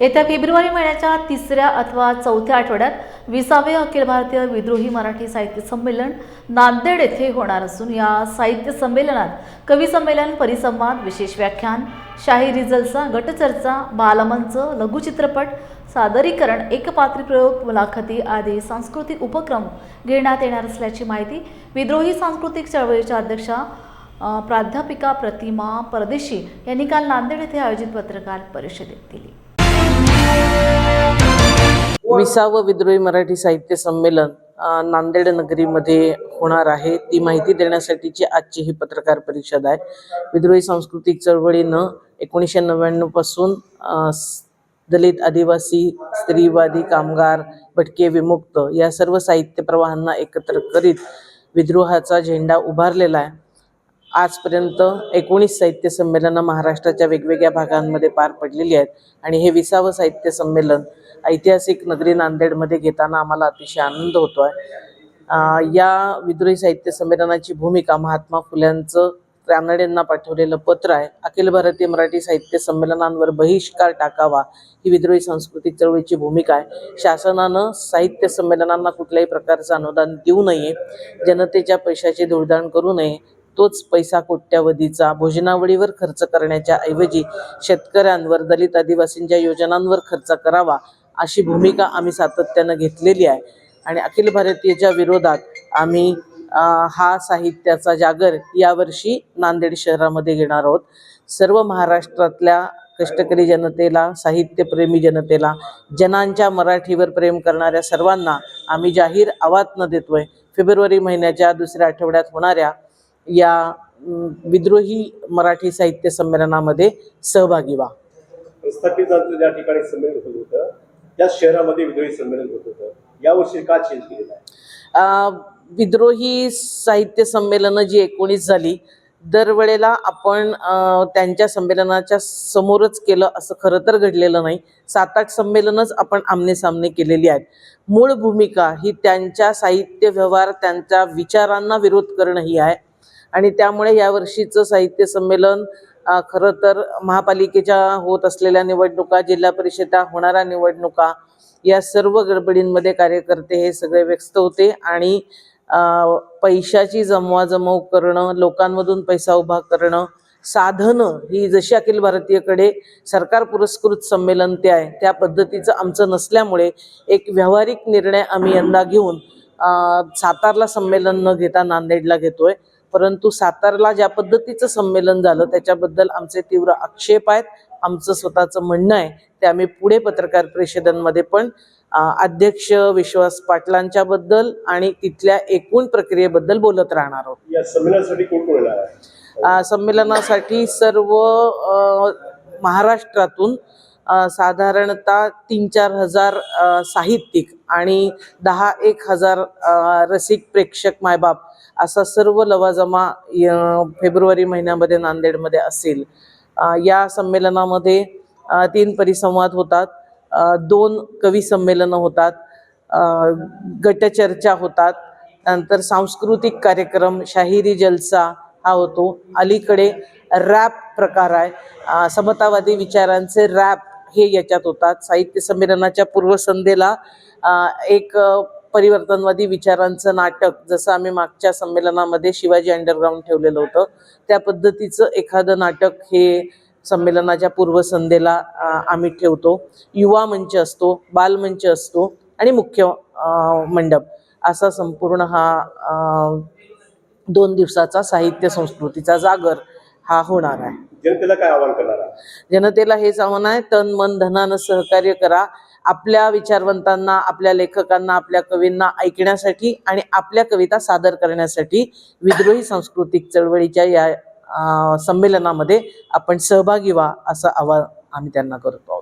येत्या फेब्रुवारी महिन्याच्या तिसऱ्या अथवा चौथ्या आठवड्यात विसावे अखिल भारतीय विद्रोही मराठी साहित्य संमेलन नांदेड येथे होणार असून या साहित्य संमेलनात कवी संमेलन परिसंवाद विशेष व्याख्यान शाहिरी जलसा गटचर्चा बालमंच लघुचित्रपट सादरीकरण एकपात्री प्रयोग मुलाखती आदी सांस्कृतिक उपक्रम घेण्यात येणार असल्याची माहिती विद्रोही सांस्कृतिक चळवळीच्या अध्यक्षा प्राध्यापिका प्रतिमा परदेशी यांनी काल नांदेड येथे आयोजित पत्रकार परिषदेत दिली. विसावं विद्रोही मराठी साहित्य संमेलन नांदेड नगरीमध्ये होणार आहे. ती माहिती देण्यासाठीची आजची ही पत्रकार परिषद आहे. विद्रोही सांस्कृतिक चळवळीनं एकोणीसशे नव्याण्णवपासून दलित आदिवासी स्त्रीवादी कामगार भटके विमुक्त या सर्व साहित्य प्रवाहांना एकत्र करीत विद्रोहाचा झेंडा उभारलेला आहे. आजपर्यंत एकोणीस साहित्य संमेलनं महाराष्ट्राच्या वेगवेगळ्या भागांमध्ये पार पडलेली आहेत. आणि हे विसावं साहित्य संमेलन ऐतिहासिक नगरी नांदेडमध्ये घेताना आम्हाला अतिशय आनंद होतो आहे या विद्रोही साहित्य संमेलनाची भूमिका महात्मा फुल्यांचं रानडेंना पाठवलेलं पत्र आहे. अखिल भारतीय मराठी साहित्य संमेलनांवर बहिष्कार टाकावा ही विद्रोही सांस्कृतिक चळवळीची भूमिका आहे. शासनानं साहित्य संमेलनांना कुठल्याही प्रकारचं अनुदान देऊ नये. जनतेच्या पैशाची धुळदाण करू नये. तोच पैसा कोट्यावधीचा भोजनावळीवर खर्च करण्याच्या ऐवजी शेतकऱ्यांवर दलित आदिवासींच्या योजनांवर खर्च करावा अशी भूमिका आम्ही सातत्यानं घेतलेली आहे. आणि अखिल भारतीयच्या विरोधात आम्ही हा साहित्याचा जागर यावर्षी नांदेड शहरामध्ये घेणार आहोत. सर्व महाराष्ट्रातल्या कष्टकरी जनतेला साहित्यप्रेमी जनतेला जनांच्या मराठीवर प्रेम करणाऱ्या सर्वांना आम्ही जाहीर आवाहन देतोय. फेब्रुवारी महिन्याच्या दुसऱ्या आठवड्यात होणाऱ्या या विद्रोही मराठी साहित्य संमेलनामध्ये सहभागी व्हा. प्रस्थापितांचं ज्या ठिकाणी संमेलन होत होतं त्या शहरामध्ये विद्रोही संमेलन होत होतं. यावर्षी का चेंज केलेलं आहे? अं, विद्रोही साहित्य संमेलनं जी एकोणीस झाली दरवेळेला आपण त्यांच्या संमेलनाच्या समोरच केलं असं खरं तर घडलेलं नाही. सात आठ संमेलनच आपण आमने सामने केलेली आहेत. मूळ भूमिका ही त्यांच्या साहित्य व्यवहार त्यांच्या विचारांना विरोध करणं ही आहे. आणि त्यामुळे यावर्षीचं साहित्य संमेलन खरं तर महापालिकेच्या होत असलेल्या निवडणुका जिल्हा परिषदा होणाऱ्या निवडणुका या सर्व गडबडींमध्ये कार्यकर्ते हे सगळे व्यस्त होते आणि पैशाची जमवाजमव करणं लोकांमधून पैसा उभा करणं साधनं ही जशी अखिल भारतीयकडे सरकार पुरस्कृत संमेलन ते आहे त्या पद्धतीचं आमचं नसल्यामुळे एक व्यावहारिक निर्णय आम्ही यंदा घेऊन सातारला संमेलन न घेता नांदेडला घेतोय. परंतु सातारला ज्या पद्धतीचं संमेलन झालं त्याच्याबद्दल आमचे तीव्र आक्षेप आहेत. आमचं स्वतःचं म्हणणं आहे ते आम्ही पुढे पत्रकार परिषदांमध्ये पण अध्यक्ष विश्वास पाटलांच्या बद्दल आणि तिथल्या एकूण प्रक्रियेबद्दल बोलत राहणार आहोत. या संमेलनासाठी सर्व महाराष्ट्रातून साधारणतः तीन चार हजार साहित्यिक आणि दहा एक हजार रसिक प्रेक्षक मायबाप असा सर्व लवाजमा य- फेब्रुवारी महिन्यामध्ये नांदेडमध्ये असेल. या संमेलनामध्ये तीन परिसंवाद होतात. दोन कवी संमेलनं होतात. गटचर्चा होतात. नंतर सांस्कृतिक कार्यक्रम शाहिरी जलसा हा होतो. अलीकडे रॅप प्रकार आहे. समतावादी विचारांचे रॅप हे याच्यात होतात. साहित्य संमेलनाच्या पूर्वसंध्येला एक परिवर्तनवादी विचारांचं नाटक जसं आम्ही मागच्या संमेलनामध्ये शिवाजी अंडरग्राऊंड ठेवलेलं होतं त्या पद्धतीचं एखादं नाटक हे संमेलनाच्या पूर्वसंध्येला आम्ही ठेवतो. युवा मंच असतो बालमंच असतो आणि मुख्य मंडप. असा संपूर्ण हा दोन दिवसाचा साहित्य संस्कृतीचा जागर हा होणार आहे. जनतेला काय आवाहन करणार जनतेला हेच आव्हान आहे तन मन धनानं सहकार्य करा. आपल्या विचारवंतांना आपल्या लेखकांना आपल्या कवींना ऐकण्यासाठी आणि आपल्या कविता सादर करण्यासाठी विद्रोही सांस्कृतिक चळवळीच्या या संमेलनामध्ये आपण सहभागी व्हा असं आवाहन आम्ही त्यांना करतो. आहोत